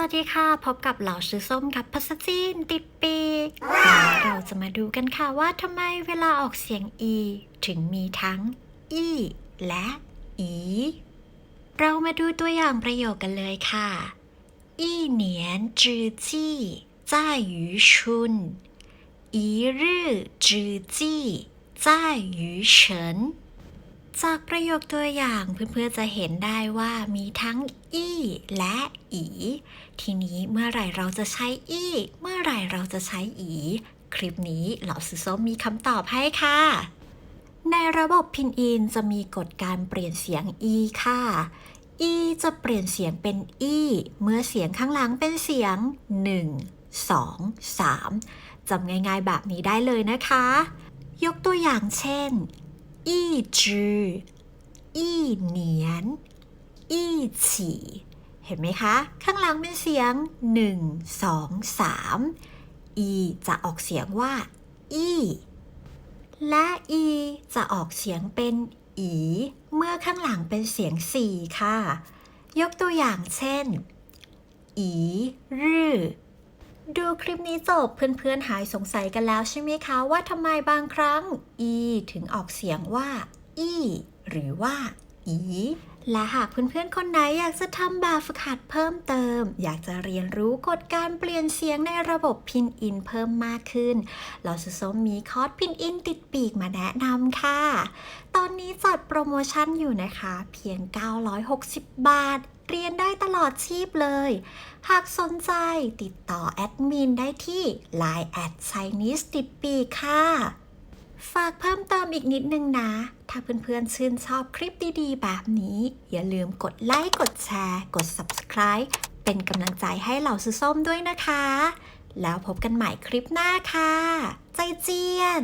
วัสดีค่ะ พบกับเหล่าชื่อส้มกับพัสจีนติดปีกวันนี้เราจะมาดูกันค่ะว่าทำไมเวลาออกเสียง e ถึงมีทั้ง e และ e เรามาดูตัวอย่างประโยคกันเลยค่ะ一年之计在于春一日之计在于晨 จากประโยคตัวอย่างเพื่อนๆจะเห็นได้ว่ามีทั้ง e และ e ทีนี้เมื่อไหร่เราจะใช้ e เมื่อไหร่เราจะใช้ e คลิปนี้เหล่าซื้อส้มมีคำตอบให้ค่ะ ในระบบพินอินจะมีกฎการเปลี่ยนเสียง e ค่ะ e จะเปลี่ยนเสียงเป็น e เมื่อเสียงข้างหลังเป็นเสียง 1 2 3จำง่ายๆแบบนี้ได้เลยนะคะ ยกตัวอย่างเช่น อี้จือีเหนียน อี้ฉี่ เห็นไหมคะ ข้างหลังเป็นเสียง 1 2 3 อีจะออกเสียงว่า อีและอีจะออกเสียงเป็นอี เมื่อข้างหลังเป็นเสียงสี่ค่ะ ยกตัวอย่างเช่น อีรือ ดูคลิปนี้จบเพื่อนๆหายสงสัยกันแล้วใช่ไหมคะว่าทำไมบางครั้ง e ถึงออกเสียงว่า e หรือว่า e และหากเพื่อนๆ คนไหนอยากจะทำแบบฝึกหัดเพิ่มเติม อยากจะเรียนรู้กฎการเปลี่ยนเสียงในระบบพินอินเพิ่มมากขึ้น เราจะส้มมีคอร์สพินอินติดปีกมาแนะนำค่ะ ตอนนี้จัดโปรโมชั่นอยู่นะคะ เพียง 960 บาท เรียนได้ตลอดชีพเลย หากสนใจติดต่อแอดมินได้ที่ Line แอด Chinese ติปีค่ะ ฝากเพิ่มเติมอีกนิดนึงนะ ถ้าเพื่อนๆชื่นชอบคลิปดีๆ แบบนี้ อย่าลืมกดไลค์ กดแชร์ กด Subscribe เป็นกำลังใจให้เหล่าซื้อส้มด้วยนะคะ แล้วพบกันใหม่คลิปหน้าค่ะ ใจเจียน